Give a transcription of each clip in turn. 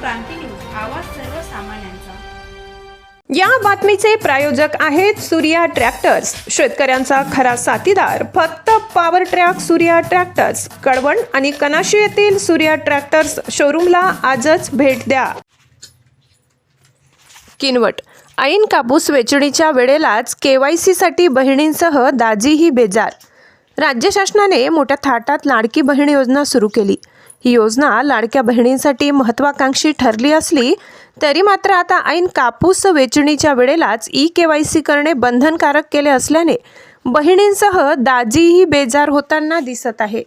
क्रांती news आवाज सर्वसामान्यांचा या बातमीचे प्रायोजक आहेत सूर्या ट्रॅक्टर्स. शेतकऱ्यांचा खरा साथीदार. फक्त power track Surya tractors Kalwan आणि कनाशी येथील सूर्या ट्रॅक्टर्स शोरूमला आजच भेट द्या. किनवट. ऐन कापूस वेचणीच्या वेळेलाच के वाय सीसाठी बहिणींसह दाजीही बेजार. राज्य शासनाने मोठ्या थाटात लाडकी बहीण योजना सुरू केली. ही योजना लाडक्या बहिणींसाठी महत्त्वाकांक्षी ठरली असली तरी मात्र आता ऐन कापूस वेचणीच्या वेळेलाच ई के वाय सी करणे बंधनकारक केले असल्याने बहिणींसह दाजीही बेजार होताना दिसत आहे.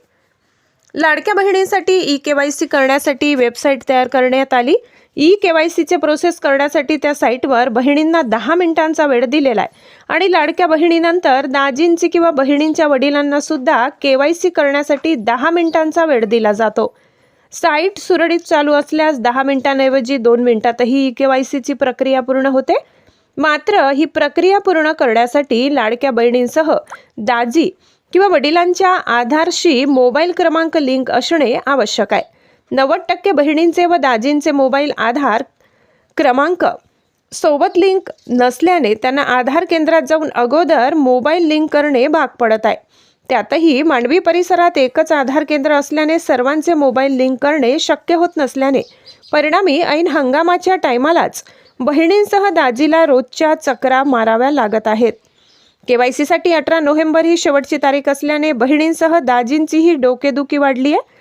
लाडक्या बहिणींसाठी ई के वाय सी करण्यासाठी वेबसाईट तयार करण्यात आली. ई के वाय सीचे प्रोसेस करण्यासाठी त्या साईटवर बहिणींना दहा मिनिटांचा वेळ दिलेला आहे आणि लाडक्या बहिणीनंतर दाजींची किंवा बहिणींच्या वडिलांना सुद्धा के वाय सी करण्यासाठी दहा मिनिटांचा वेळ दिला जातो. साईट सुरळीत चालू असल्यास दहा मिनिटांऐवजी दोन मिनिटातही ई के वाय सीची प्रक्रिया पूर्ण होते. मात्र ही प्रक्रिया पूर्ण करण्यासाठी लाडक्या बहिणींसह दाजी किंवा वडिलांच्या आधारशी मोबाईल क्रमांक लिंक असणे आवश्यक आहे. नव्वद टक्के बहिणींचे व दाजींचे मोबाईल आधार क्रमांक सोबत लिंक नसल्याने त्यांना आधार केंद्रात जाऊन अगोदर मोबाईल लिंक करणे भाग पडत आहे. त्यातही मांडवी परिसरात एकच आधार केंद्र असल्याने सर्वांचे मोबाईल लिंक करणे शक्य होत नसल्याने परिणामी ऐन हंगामाच्या टायमालाच बहिणींसह दाजीला रोजच्या चक्रा माराव्या लागत आहेत. के वाय सीसाठी अठरा नोव्हेंबर ही शेवटची तारीख असल्याने बहिणींसह दाजींचीही डोकेदुखी वाढली आहे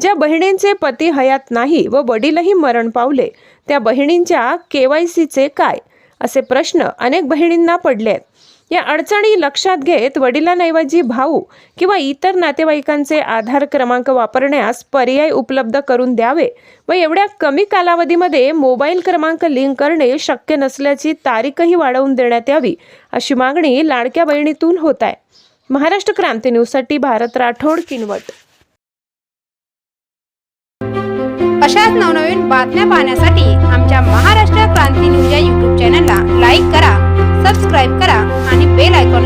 ज्या बहिणींचे पती हयात नाही व वडीलही मरण पावले त्या बहिणींच्या के वाय सीचे काय? असे प्रश्न अनेक बहिणींना पडले आहेत या अडचणी लक्षात घेत वडिलांऐवजी भाऊ किंवा इतर नातेवाईकांचे आधार क्रमांक वापरण्यास पर्याय उपलब्ध करून द्यावे व एवढ्या कमी कालावधीमध्ये मोबाईल क्रमांक लिंक करणे शक्य नसल्याची तारीखही वाढवून देण्यात यावी अशी मागणी लाडक्या बहिणीतून होत आहे. महाराष्ट्र क्रांती न्यूजसाठी भारत राठोड किनवट. अशाच नवनवीन बातम्या पाहण्यासाठी आमच्या महाराष्ट्र क्रांती न्यूज